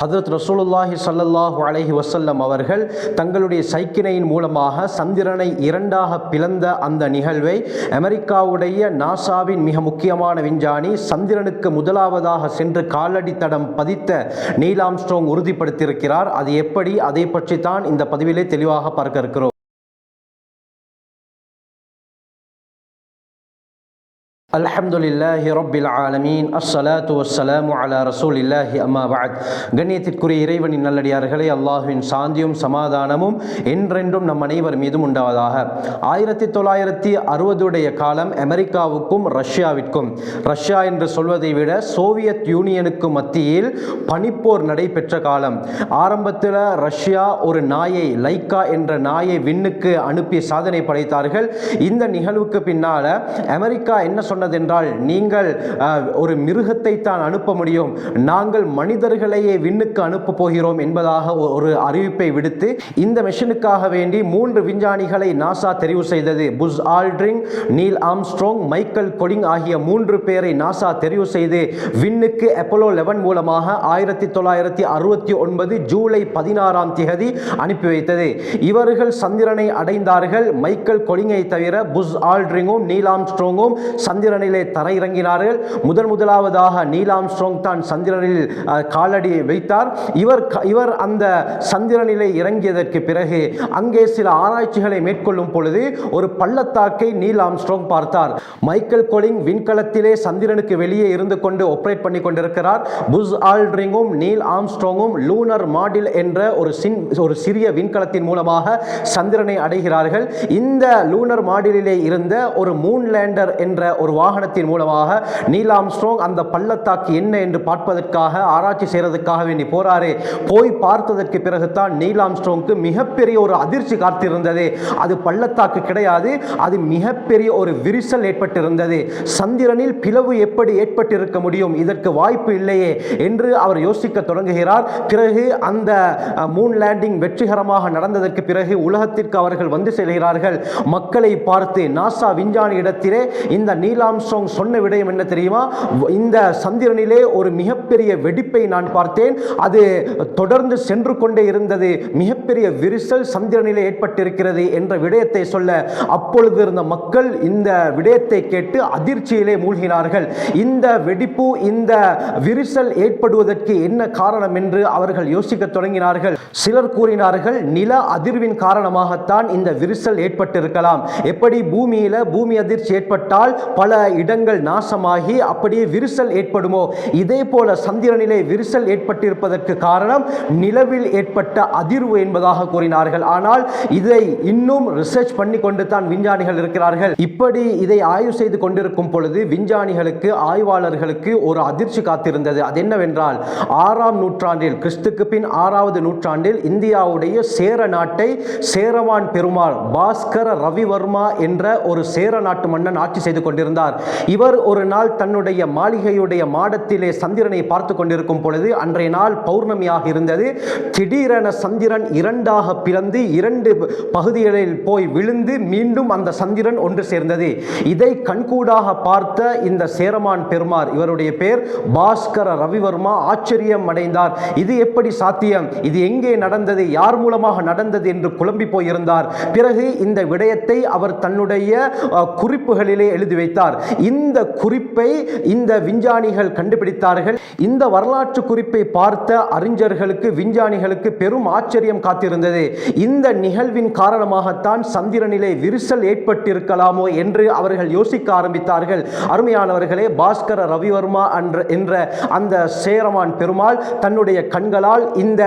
ஹதரத் ரசூலுல்லாஹி சல்லல்லாஹு அலைஹி வசல்லம் அவர்கள் தங்களுடைய சைக்கினையின் மூலமாக சந்திரனை இரண்டாக பிளந்த அந்த நிகழ்வை அமெரிக்காவுடைய நாசாவின் மிக முக்கியமான விஞ்ஞானி சந்திரனுக்கு முதலாவதாக சென்று காலடி தடம் பதித்த நீலாம்ஸ்ட்ராங் உறுதிப்படுத்தியிருக்கிறார். அது எப்படி? அதை பற்றி தான் இந்த பதிவிலே தெளிவாக பார்க்க இருக்கிறோம். அல்ஹம்துலில்லாஹி ரப்பில் ஆலமீன். அஸ்ஸலாத்து வஸ்ஸலாமு அலா ரசூலில்லாஹி அம்மா பஅத். கண்ணியத்திற்குரிய இறைவனின் நல்லடியார்களே அல்லாஹுவின் சாந்தியும் சமாதானமும் என்றென்றும் நம் அனைவர் மீதும் உண்டாவதாக. ஆயிரத்தி தொள்ளாயிரத்தி அறுபதுடைய காலம் அமெரிக்காவுக்கும் ரஷ்யாவிற்கும். ரஷ்யா என்று சொல்வதை விட சோவியத் யூனியனுக்கு மத்தியில் பனிப்போர் நடைபெற்ற காலம். ஆரம்பத்தில் ரஷ்யா ஒரு நாயை லைக்கா என்ற நாயை விண்ணுக்கு அனுப்பி சாதனை படைத்தார்கள். இந்த நிகழ்வுக்கு பின்னால அமெரிக்கா என்ன சொன்னதென்றால் நீங்கள் ஒரு மிருகத்தை தான் அனுப்ப முடியும். நாங்கள் மனிதர்களையே விண்ணுக்கு அனுப்ப போகிறோம் என்பதாக ஒரு அறிவிப்பை விடுத்து இந்த மிஷனுக்காக வேண்டி மூன்று விஞ்ஞானிகளை நாசா தெரிவு செய்தது. Buzz Aldrin Neil Armstrong Michael Collins ஆகிய மூன்று பேரை நாசா தெரிவு செய்து விண்ணுக்கு அப்போலோ லெவன் மூலமாக ஆயிரத்தி தொள்ளாயிரத்தி அறுபத்தி ஒன்பது ஜூலை பதினாறாம் திகதி அனுப்பி வைத்தது. இவர்கள் சந்திரனை அடைந்தார்கள். மைக்கேல் கொலிங்கை தவிர புஸ் ஆல்ட்ரிங்கும் நீல் ஆம்ஸ்ட்ராங்கும் சந்திரனிலே தரையிறங்கினார்கள். முதன் முதலாவதாக நீலாம் ஆம்ஸ்ட்ராங் தான் சந்திரனில் காலடியை வைத்தார். இவர் இவர் அந்த சந்திரனிலே இறங்கியதற்கு பிறகு அங்கே சில ஆராய்ச்சிகளை மேற்கொள்ளும் பொழுது ஒரு பள்ளத்தாக்கை நீல் ஆம்ஸ்ட்ராங் பார்த்தார். மைக்கேல் கொலிங் விண்கலத்திலே சந்திரனுக்கு வெளியே இருந்து கொண்டு ஆப்ரேட் பண்ணி கொண்டிருக்கிறார். புஸ் ஆல்ட்ரிங்கும் நீல் ஆம்ஸ்ட்ராங்கும் லூனர் மாடில் என்ற ஒரு சின் ஒரு சிறிய விண்கலத்தின் மூலமாக சந்திரனை அடைகிறார்கள். இந்த லூனர் மாடிலே இருந்த ஒரு மூன் லேண்டர் என்ற ஒரு வாகனத்தின் மூலமாக நீல் ஆம்ஸ்ட்ராங் அந்த பள்ளத்தாக்கு என்ன என்று பார்ப்பதற்காக ஆராய்ச்சி செய்யறதுக்காக வேண்டி போறாரு. போய் பார்த்ததற்கு பிறகுதான் நீல் ஆம்ஸ்ட்ராங்க்கு மிகப்பெரிய ஒரு அதிர்ச்சி காத்திருந்தது. அது பள்ளத்தாக்கு கிடையாது அது மிகப்பெரிய ஒரு விரிசல் ஏற்பட்டிருந்தது. சந்திரனில் பிளவு எப்படி ஏற்பட்டிருக்க முடியும்? இதற்கு வாய்ப்பு இல்லையே என்று அவர் யோசிக்க தொடங்குகிறார். பிறகு அந்த மூன் லேண்டிங் வெற்றிகரமாக நடந்ததற்கு பிறகு உலகத்திற்கு அவர்கள் வந்து செல்கிறார்கள். மக்களை பார்த்து நாசா விஞ்ஞானி இடத்திலே இந்த ஆம்ஸ்ட்ராங் சொன்ன விடயம் என்ன தெரியுமா? இந்த சந்திரனிலே ஒரு மிகப்பெரிய வெடிப்பை நான் பார்த்தேன். அது தொடர்ந்து சென்று கொண்டே இருந்தது. மிகப்பெரிய விரிசல் சந்திரனிலே ஏற்பட்டிருக்கிறது என்ற விடயத்தை சொல்ல அப்பொழுது இருந்த மக்கள் இந்த விடயத்தை கேட்டு அதிர்ச்சியிலே மூழ்கினார்கள். இந்த வெடிப்பு இந்த விரிசல் ஏற்படுவதற்கு என்ன காரணம் என்று அவர்கள் யோசிக்க தொடங்கினார்கள். சிலர் கூறினார்கள் நில அதிர்வின் காரணமாகத்தான் இந்த விரிசல் ஏற்பட்டிருக்கலாம். எப்படி பூமியில பூமி அதிர்ச்சி ஏற்பட்டால் பல இடங்கள் நாசமாகி அப்படியே விரிசல் ஏற்படுமோ? இதே போல சந்திரனிலே விரிசல் ஏற்பட்டிருப்பதற்கு காரணம் நிலவில் ஏற்பட்ட அதிர்வு என்பதாக கூறினார்கள். ஆனால் இதை இன்னும் ரிசர்ச் பண்ணி கொண்டு தான் விஞ்ஞானிகள் இருக்கிறார்கள். இப்படி இதை ஆய்வு செய்து கொண்டிருக்கும் பொழுது விஞ்ஞானிகளுக்கு ஆய்வாளர்களுக்கு ஒரு அதிர்ச்சி காத்திருந்தது. அது என்னவென்றால் ஆறாம் நூற்றாண்டில் கிறிஸ்துக்கு பின் ஆறாவது நூற்றாண்டில் இந்தியாவுடைய சேர நாட்டை சேரமான் பெருமாள் பாஸ்கர ரவிவர்மா என்ற ஒரு சேர நாட்டு மன்னன் ஆட்சி செய்து கொண்டிருந்தார். இவர் ஒரு நாள் தன்னுடைய மாளிகையுடைய மாடத்திலே சந்திரனை பார்த்து கொண்டிருக்கும் பொழுது அன்றைய நாள் பௌர்ணமியாக இருந்தது. திடீரென சந்திரன் இரண்டாக பிளந்து இரண்டு பகுதிகளில் போய் விழுந்து மீண்டும் அந்த சந்திரன் ஒன்று சேர்ந்தது. இதை கண்கூடாக பார்த்த இந்த சேரமான் பெருமார் இவருடைய பேர் பாஸ்கர ரவிவர்மா ஆச்சரியம் அடைந்தார். இது எப்படி சாத்தியம்? இது எங்கே நடந்தது? யார் மூலமாக நடந்தது என்று குழம்பி போயிருந்தார். பிறகு இந்த விடயத்தை அவர் தன்னுடைய குறிப்புகளிலே எழுதி வைத்தார். இந்த குறிப்பை இந்த விஞ்ஞானிகள் கண்டுபிடித்தார்கள். இந்த வரலாற்று குறிப்பை பார்த்த அறிஞர்களுக்கு விஞ்ஞானிகளுக்கு பெரும் ஆச்சரியம் காத்திருந்தது. இந்த நிகழ்வின் காரணமாகத்தான் சந்திரனிலே விரிசல் ஏற்பட்டிருக்கலாமோ என்று அவர்கள் யோசிக்க ஆரம்பித்தார்கள். அருமையானவர்களே பாஸ்கர ரவிவர்மா என்ற என்ற அந்த சேரமான் பெருமாள் தன்னுடைய கண்களால் இந்த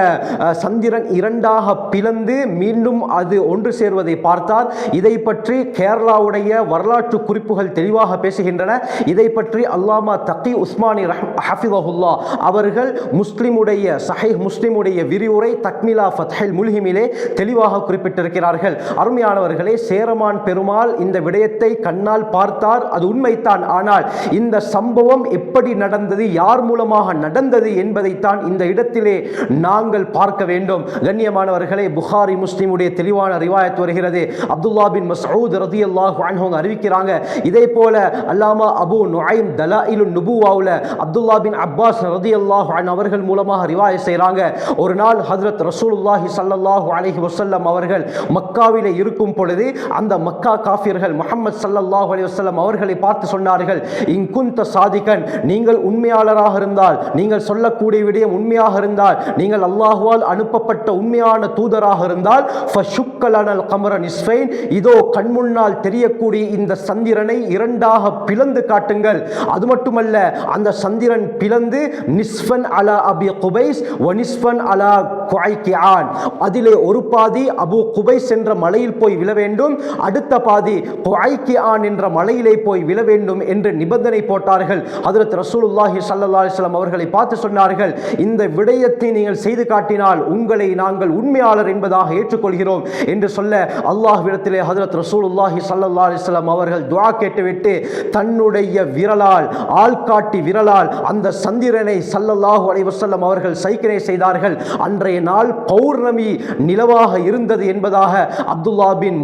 சந்திரன் இரண்டாக பிளந்து மீண்டும் அது ஒன்று சேர்வதை பார்த்தார். இதை பற்றி கேரளாவுடைய வரலாற்று குறிப்புகள் தெளிவாக பேசுகின்றன. இதை பற்றி அல்லாமா தக்கி உஸ்மானி ரஹ்- ஹஃபிதஹுல்லா அவர்கள் முஸ்லிமுடைய சஹை முஸ்லிமுடைய விரிவுரை தக்மிலா ஃபத்ஹில் முல்ஹிமிலே தெளிவாக குறிப்பிட்டிருக்கிறார்கள். அருமையானவர்களே சேரமான் பெருமாள் இந்த விடயத்தை கண்ணால் பார்த்தார். அது உண்மைத்தான் ஆனால் இந்த சம்பவம் எப்படி நடந்தது யார் மூலமாக நடந்தது என்பதைத்தான் இந்த இடத்திலே நாங்கள் பார்க்க வேண்டும். கண்ணியமானவர்களே புகாரி முஸ்லிமுடைய தெளிவான ரிவாயத் வருகிறது. அப்துல்லா பின் மசூத் ரதி அல்லாஹ் அறிவிக்கிறாங்க இதே போல அல்லாமா அபு நுஐம் தலாயிலு நுபுவாவில் அப்துல்லா பின் அப்பாஸ் ரதி அல்லாஹான் அவர்கள் மூலமாக ரிவாய செய்கிறாங்க ஒரு நாள் ஹஜ்ரத் ரசூலுல்லாஹி ஸல்லல்லாஹு அலஹி வசல்லம் அவர்கள் மக்காவில் இருக்கும் பொழுது அந்த மக்கா காஃபியர்கள் முகமது ஸல்லல்லாஹு அலி வசல்லம் அவர்களை பார்த்து சொன்னார்கள் இங்குந்த சாதிகன் நீங்கள் உண்மையாளராக இருந்தால் நீங்கள் சொல்லக்கூடிய விடயம் உண்மையாக இருந்தால் நீங்கள் அல்லாஹுவால் அனுப்பப்பட்ட உண்மையான தூதராக இருந்தால் ஃபஷுக்கலனல் கமர நிஸ்ஃபைன். இதோ கண்முன்னால் தெரியக்கூடிய இந்த சந்திரனை இரண்டாக பிளந்து காட்டுங்கள். அது மட்டுமல்ல அந்த சந்திரன் பிளந்து நிஸ்ஃபன் அலா அபி குபைஸ் ஒனிஸ்ஃபன் அலா குஐக்கியான் அதிலே ஒரு பாதி அபு குபைஸ் என்ற மலையில் போய் விழ வேண்டும் அடுத்த பாதி குஐக்கியான் என்ற மலையிலே போய் விழ வேண்டும் என்று நிபந்தனை போட்டார்கள். அதிரத் ரசூலுல்லாஹி ஸல்லல்லாஹு அவர்களை பார்த்து சொன்னார்கள் இந்த விடயத்தை நீங்கள் செய்து காட்டினால் உங்களை நாங்கள் உண்மையாளர் என்பதாக ஏற்றுக்கொள்கிறோம் என்று சொல்ல அல்லாஹ்விடத்திலே ஹதரத் ரசூலுல்லாஹி சல்லா அலிஸ்லாம் அவர்கள் துவா கேட்டுவிட்டு தன்னுடைய விரலால் ஆள்காட்டி விரலால் அந்த சந்திரனை சல்லல்லாஹு அலைவசல்லம் அவர்கள் சைக்கினை செய்தார்கள். அன்றைய நாள் பௌர்ணமி நிலவாக இருந்தது என்பதாக அப்துல்லா பின்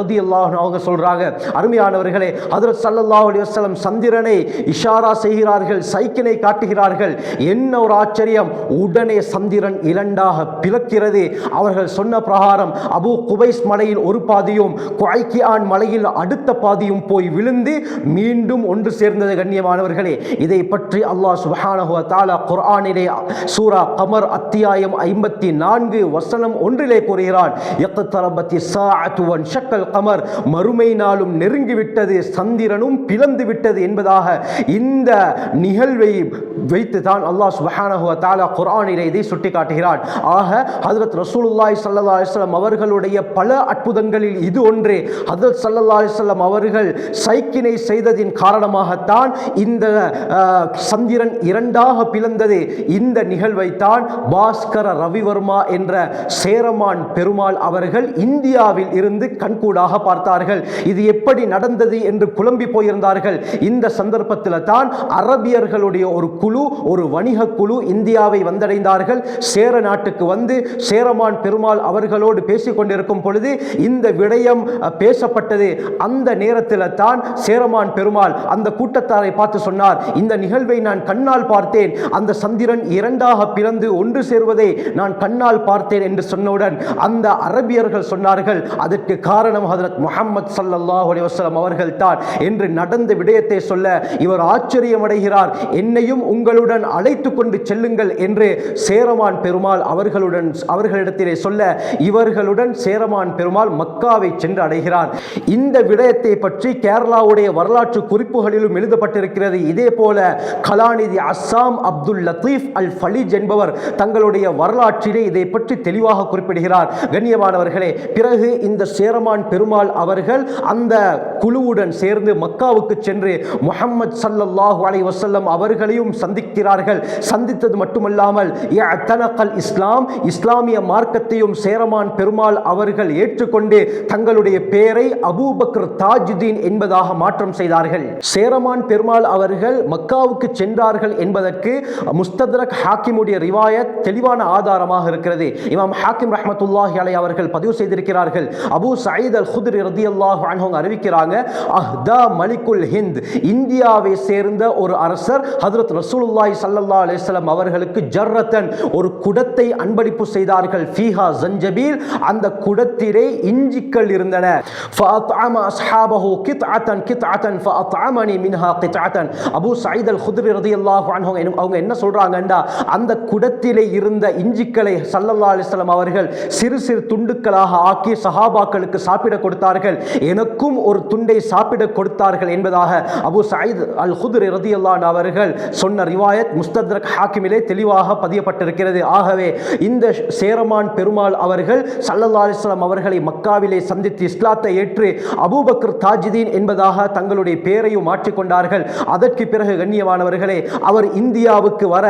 ரதி அல்லாஹ் அவங்க சொல்றாங்க. அருமையானவர்களே அதில் சல்லல்லாஹு அலைவசல்லம் சந்திரனை இஷாரா செய்கிறார்கள் சைக்கினை காட்டுகிறார்கள். என்ன ஒரு ஆச்சரியம். உடனே சந்திரன் இரண்டாக பிளக்கிறது. அவர்கள் சொன்ன பிரகாரம் அபு குபைஸ் மலையில் ஒரு பாதியும் குவாய்கியான் மலையில் அடுத்த பாதியும் போய் விழுந்து மீண்டும் ஒன்று சேர்ந்தது கண்ணியமானவர்களே. இதை பற்றி அல்லாஹ் சுபஹானஹுவ தாலா குர்ஆனிலே சூரா கமர் அத்தியாயம் ஐம்பத்தி நான்கு வசனம் ஒன்றிலே கூறுகிறான். ஷக்கல் கமர். மறுமை நாளும் நெருங்கிவிட்டது சந்திரனும் பிளந்து விட்டது என்பதாக இந்த நிகழ்வை வைத்து தான் அல்லாஹ் சுபஹானஹுவ தாலா குர்ஆனிலே இதை சுட்டி காட்டுகிறான் ஆக ஹதரத் ரசூலுல்லாய் சல்லா அலிஸ்லாம் அவர்களுடைய பல அற்புதங்களில் இது ஒன்றே. ஹதரத் சல்லா அலிஸ்லாம் அவர்கள் சைக்கினை செய்ததின் காரணமாகத்தான் இந்த சந்திரன் இரண்டாக பிளந்தது. இந்த நிகழ்வைத்தான் பாஸ்கர ரவிவர்மா என்ற சேரமான் பெருமாள் அவர்கள் இந்தியாவில் இருந்து கண்கூடாக பார்த்தார்கள். இது எப்படி நடந்தது என்று குழம்பி போயிருந்தார்கள். இந்த சந்தர்ப்பத்தில் தான் அரபியர்களுடைய ஒரு குழு ஒரு வணிக குழு இந்தியாவை வந்தடைந்தார்கள். சேர நாட்டுக்கு வந்து சேரமான் பெருமாள் அவர்களோடு பேசிக் கொண்டிருக்கும் பொழுது இந்த விடயம் பேசப்பட்டது. அந்த நேரத்தில் தான் சேர சேரமான் பெருமாள் அந்த கூட்டத்தாரை பார்த்து சொன்னார் இந்த நிகழ்வை நான் கண்ணால் பார்த்தேன். அந்த சந்திரன் இரண்டாக பிறந்து ஒன்று சேர்வதை நான் கண்ணால் பார்த்தேன் என்று சொன்னவுடன் அந்த அரபியர்கள் சொன்னார்கள் அதற்கு காரணம் ஹதரத் முகமது சல்லாஹ் அலைஹி அவர்கள் தான் என்று நடந்த விடயத்தை சொல்ல இவர் ஆச்சரியம் அடைகிறார் என்னையும் உங்களுடன் அழைத்து கொண்டு செல்லுங்கள் என்று சேரமான் பெருமாள் அவர்களுடன் அவர்களிடத்திலே சொல்ல இவர்களுடன் சேரமான் பெருமாள் மக்காவை சென்று அடைகிறார். இந்த விடயத்தை பற்றி கேரளாவுடைய வரலாற்று குறிப்புகளிலும் எழுதப்பட்டிருக்கிறது. இதே போல கலாநிதி அஸ்ஸாம் அப்துல் லத்தீஃப் அல் ஃபலிஜ் என்பவர் தங்களுடைய வரலாற்றிலே இதை பற்றி தெளிவாக குறிப்பிடுகிறார். கண்ணியமானவர்களே பிறகு இந்த சேரமான் பெருமாள் அவர்கள் அந்த குழுவுடன் சேர்ந்து மக்காவுக்கு சென்று முகமது ஸல்லல்லாஹு அலை வசல்லம் அவர்களையும் சந்திக்கிறார்கள். சந்தித்தது மட்டுமல்லாமல் இஸ்லாம் இஸ்லாமிய மார்க்கத்தையும் சேரமான் பெருமாள் அவர்கள் ஏற்றுக்கொண்டு தங்களுடைய பெயரை அபூபக்கர் தாஜுதீன் என்பதாக மாற்றம் செய்தார்கள். சேரமான் பெருமாள் அவர்கள் மக்காவுக்கு சென்றார்கள் என்பதற்கு முஸ்தத்ரக் ஹாக்கிமுடைய ரிவாயத் தெளிவான ஆதாரமாக இருக்கிறது. இமாம் ஹாக்கிம் ரஹமத்துல்லாஹி அலை அவர்கள் பதிவு செய்திருக்கிறார்கள். அபு சயீத் அல் குத்ரி ரதி அல்லாஹ் அவங்க அறிவிக்கிறாங்க அஹ்தா மலிக்குல் ஹிந்த். இந்தியாவை சேர்ந்த ஒரு அரசர் ஹதரத் ரசூலுல்லாஹி ஸல்லல்லாஹு அலிஸ்லாம் அவர்களுக்கு ஜர்ரத்தன் ஒரு குடத்தை அன்பளிப்பு செய்தார்கள். ஃபீஹா ஜஞ்சபீல் அந்த குடத்திலே இஞ்சிக்கள் இருந்தன. கித்தாத்தன் தாமணி மின்ஹா கித்தாத்தன் அபு சயித் அல் ஹுத்ரி ரதி அல்லாஹு அவங்க என்ன சொல்கிறாங்கண்டா அந்த குடத்திலே இருந்த இஞ்சிக்களை சல்லல்லா அலிஸ்லாம் அவர்கள் சிறு சிறு துண்டுக்களாக ஆக்கி சஹாபாக்களுக்கு சாப்பிட கொடுத்தார்கள் எனக்கும் ஒரு துண்டை சாப்பிட கொடுத்தார்கள் என்பதாக அபு சயித் அல் ஹுத்ரி ரதி அல்லான் அவர்கள் சொன்ன ரிவாயத் முஸ்தத்ரக் ஹாக்கிமிலே தெளிவாக பதியப்பட்டிருக்கிறது ஆகவே இந்த சேரமான் பெருமாள் அவர்கள் சல்லல்லா அலிஸ்லாம் அவர்களை மக்காவிலே சந்தித்து இஸ்லாத்தை ஏற்று அபூபக்கர் தாஜிதீன் என்பதாக தங்களுடைய பெயரையும் மாற்றிக்கொண்டார்கள். அதற்கு பிறகு கண்ணியமானவர்களே அவர் இந்தியாவுக்கு வர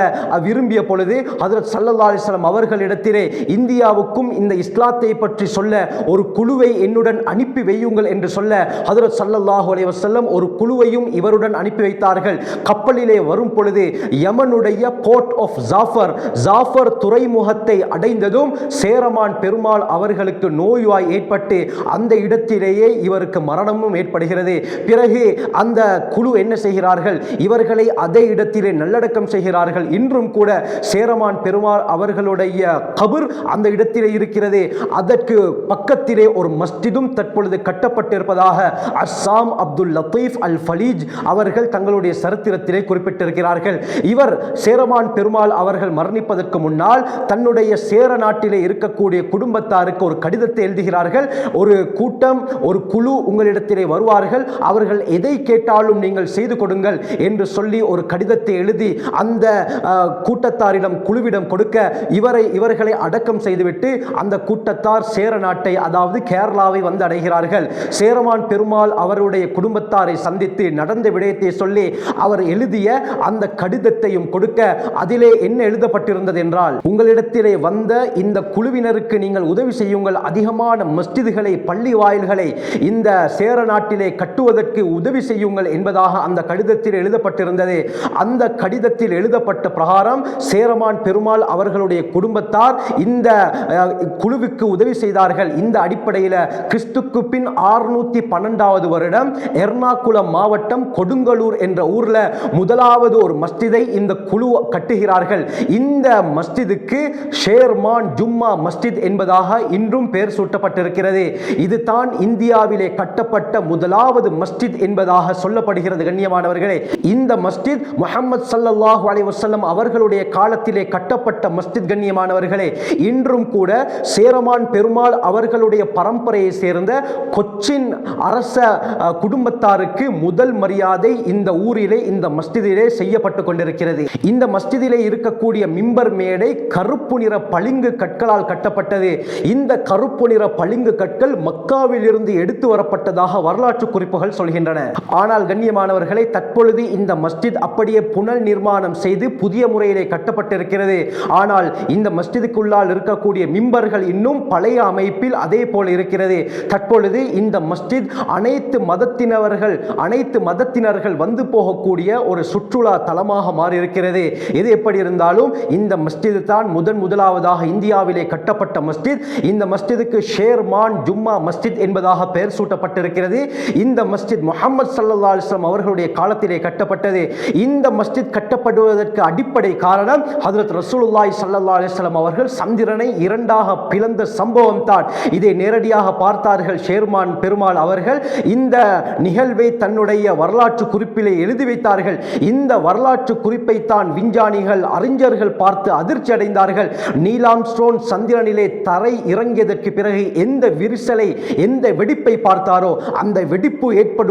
விரும்பிய பொழுது ஹஜரத் சல்லல்லாஹு அலிஸ்லாம் அவர்களிடத்திலே இந்தியாவுக்கும் இந்த இஸ்லாத்தை பற்றி சொல்ல ஒரு குழுவை என்னுடன் அனுப்பி வையுங்கள் என்று சொல்ல ஹதரத் சல்லல்லாஹு அலைஹி வஸல்லம் ஒரு குழுவையும் இவருடன் அனுப்பி வைத்தார்கள். கப்பலிலே வரும் பொழுது யமனுடைய போர்ட் ஆஃப் ஜாஃபர் ஜாஃபர் துறைமுகத்தை அடைந்ததும் சேரமான் பெருமாள் அவர்களுக்கு நோய்வாய் ஏற்பட்டு அந்த இடத்திலேயே இவருக்கு மரணமும் ஏற்படுகிறது. பிற பிறகு அந்த குழு என்ன செய்கிறார்கள்? இவர்களை அதே இடத்திலே நல்லடக்கம் செய்கிறார்கள். இன்றும் கூட சேரமான் பெருமாள் அவர்களுடைய கபர் அந்த இடத்திலே இருக்கிறது. அதற்கு பக்கத்திலே ஒரு மஸ்ஜிதும் தற்பொழுது கட்டப்பட்டிருப்பதாக அஸ்ஸாம் அப்துல் லத்தீஃப் அல் ஃபலீஜ் அவர்கள் தங்களுடைய சரித்திரத்திலே குறிப்பிட்டிருக்கிறார்கள். இவர் சேரமான் பெருமாள் அவர்கள் மரணிப்பதற்கு முன்னால் தன்னுடைய சேர நாட்டிலே இருக்கக்கூடிய குடும்பத்தாருக்கு ஒரு கடிதத்தை எழுதுகிறார்கள். ஒரு கூட்டம் ஒரு குழு உங்களிடத்திலே வருவார்கள். அவர்கள் எதை கேட்டாலும் நீங்கள் செய்து கொடுங்கள் என்று சொல்லி ஒரு கடிதத்தை எழுதி அந்த கூட்டத்தாரிடம் குழுவிடம் கொடுக்க இவரை இவர்களை அடக்கம் செய்துவிட்டு அந்த கூட்டத்தார் சேர நாட்டை அதாவது கேரளாவை வந்து அடைகிறார்கள். சேரமான் பெருமாள் அவருடைய குடும்பத்தாரை சந்தித்து நடந்த விடயத்தை சொல்லி அவர் எழுதிய அந்த கடிதத்தையும் கொடுக்க அதிலே என்ன எழுதப்பட்டிருந்தது என்றால் உங்களிடத்திலே வந்த இந்த குழுவினருக்கு நீங்கள் உதவி செய்யுங்கள். அதிகமான மஸ்ஜிதுகளை பள்ளி வாயில்களை இந்த சேர நாட்டிலே கட்டுவதற்கு உதவி செய்யுங்கள் என்பதாக அந்த கடிதத்தில் எழுதப்பட்டிருந்தது. அந்த கடிதத்தில் எழுதப்பட்ட பிரகாரம் சேரமான் பெருமாள் அவர்களுடைய குடும்பத்தார் இந்த குழுவுக்கு உதவி செய்தார்கள். இந்த அடிப்படையில் கிறிஸ்துக்கு பின் ஆறுநூத்தி பன்னெண்டாவது வருடம் எர்ணாகுளம் மாவட்டம் கொடுங்கலூர் என்ற ஊர்ல முதலாவது ஒரு மஸ்ஜிதை இந்த குழு கட்டுகிறார்கள். இந்த மஸ்ஜிதுக்கு ஷேர்மான் ஜும்மா மஸ்ஜித் என்பதாக இன்றும் பெயர் சூட்டப்பட்டிருக்கிறது. இதுதான் இந்தியாவிலே கட்டப்பட்ட முதலாவது மஸ்ஜித் என்பதாக சொல்லப்படுகிறது கண்ணியமானவர்களே. இந்த மஸ்ஜித் முகமது சல்லாஹு அலைஹி அவர்களுடைய காலத்திலே கட்டப்பட்ட மஸ்ஜித் கண்ணியமானவர்களே. இன்றும் கூட சேரமான் பெருமாள் அவர்களுடைய பரம்பரையை சேர்ந்த கொச்சின் அரச குடும்பத்தாருக்கு முதல் மரியாதை இந்த ஊரிலே இந்த மஸ்ஜிதிலே செய்யப்பட்டு கொண்டிருக்கிறது. இந்த மஸ்ஜிதிலே இருக்கக்கூடிய மிம்பர் மேடை கருப்பு நிற பளிங்கு கற்களால் கட்டப்பட்டது. இந்த கருப்பு நிற பளிங்கு கற்கள் மக்காவில் இருந்து எடுத்து வரப்பட்டதாக வரலாற்று குறிப்புகள் வருகின்றன ஆனால் கண்ணியமானவர்களை தற்பொழுது இந்த மஸ்ஜித் அப்படியே புனல் நிர்மாணம் செய்து புதிய முறையிலே கட்டப்பட்டிருக்கிறது. ஆனால் இந்த மஸ்ஜிதுக்குள்ளால் இருக்கக்கூடிய மிம்பர்கள் இன்னும் பழைய அமைப்பில் அதே போல் இருக்கிறது. தற்பொழுது இந்த மஸ்ஜித் அனைத்து மதத்தினவர்கள் அனைத்து மதத்தினர்கள் வந்து போகக்கூடிய ஒரு சுற்றுலா தலமாக மாறியிருக்கிறது. எது எப்படி இருந்தாலும் இந்த மஸ்ஜிது தான் முதன் முதலாவதாக இந்தியாவிலே கட்டப்பட்ட மஸ்ஜித். இந்த மஸ்ஜிதுக்கு ஷேர்மான் ஜும்மா மஸ்ஜித் என்பதாக பெயர் சூட்டப்பட்டிருக்கிறது. இந்த மஸ்ஜித் முகமது சல்லா அலிஸ்லாம் அவர்களுடைய காலத்திலே கட்டப்பட்டது. இந்த மஸ்ஜித் கட்டப்படுவதற்கு அடிப்படை காரணம் ஹதரத் ரசூலுல்லாய் சல்லா அலிஸ்லாம் அவர்கள் சந்திரனை இரண்டாக பிளந்த சம்பவம் தான் இதை நேரடியாக பார்த்தார்கள் ஷேர்மான் பெருமாள் அவர்கள். இந்த நிகழ்வை தன்னுடைய வரலாற்று குறிப்பிலே எழுதி வைத்தார்கள். இந்த வரலாற்று குறிப்பை தான் விஞ்ஞானிகள் அறிஞர்கள் பார்த்து அதிர்ச்சி அடைந்தார்கள். நீலாம் ஸ்டோன் சந்திரனிலே தரை இறங்கியதற்கு பிறகு எந்த விரிசலை எந்த வெடிப்பை பார்த்தாரோ அந்த வெடிப்பு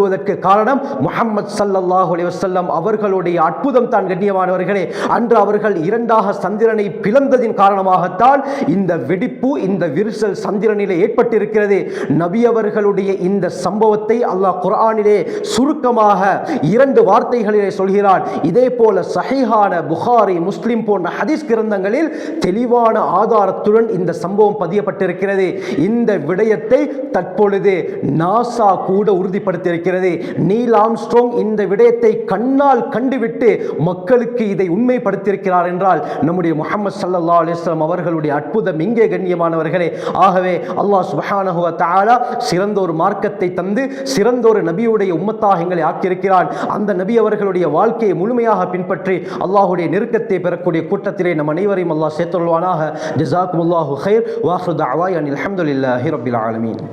ஏற்படுவதற்கு காரணம் முகமது சல்லாஹ் அலிவசல்லம் அவர்களுடைய அற்புதம் தான் கண்ணியமானவர்களே அன்று அவர்கள் இரண்டாக சந்திரனை பிளந்ததின் காரணமாகத்தான் இந்த வெடிப்பு இந்த விரிசல் சந்திரனிலே ஏற்பட்டிருக்கிறது. நபி அவர்களுடைய இந்த சம்பவத்தை அல்லாஹ் குரானிலே சுருக்கமாக இரண்டு வார்த்தைகளிலே சொல்கிறான். இதே போல சஹிஹான புகாரி முஸ்லிம் போன்ற ஹதீஸ் கிரந்தங்களில் தெளிவான ஆதாரத்துடன் இந்த சம்பவம் பதியப்பட்டிருக்கிறது. இந்த விடயத்தை தற்பொழுது நாசா கூட உறுதிப்படுத்தியிருக்கிறது நீல் ஆம்ஸ்ட்ரோங் இந்த விடயத்தை கண்ணால் கண்டுவிட்டு மக்களுக்கு இதை உண்மைப்படுத்தியிருக்கிறார் என்றால் நம்முடைய முகமது சல்லா அலிஸ்லாம் அவர்களுடைய அற்புதம் எங்கே கண்ணியமானவர்களே. ஆகவே அல்லாஹ் சுப்ஹானஹு தாலா சிறந்த ஒரு மார்க்கத்தை தந்து சிறந்த ஒரு நபியுடைய உம்மத்தாக எங்களை ஆக்கியிருக்கிறான். அந்த நபி அவர்களுடைய வாழ்க்கையை முழுமையாக பின்பற்றி அல்லாஹுடைய நெருக்கத்தை பெறக்கூடிய கூட்டத்திலே நம் அனைவரையும் அல்லாஹ் சேர்த்துள்வானாக ஜஸாக்குமுல்லாஹு ஹைர் வாஹ்ரு தஅவாய் அனில் ஹம்துலில்லாஹி ரப்பில் ஆலமீன்.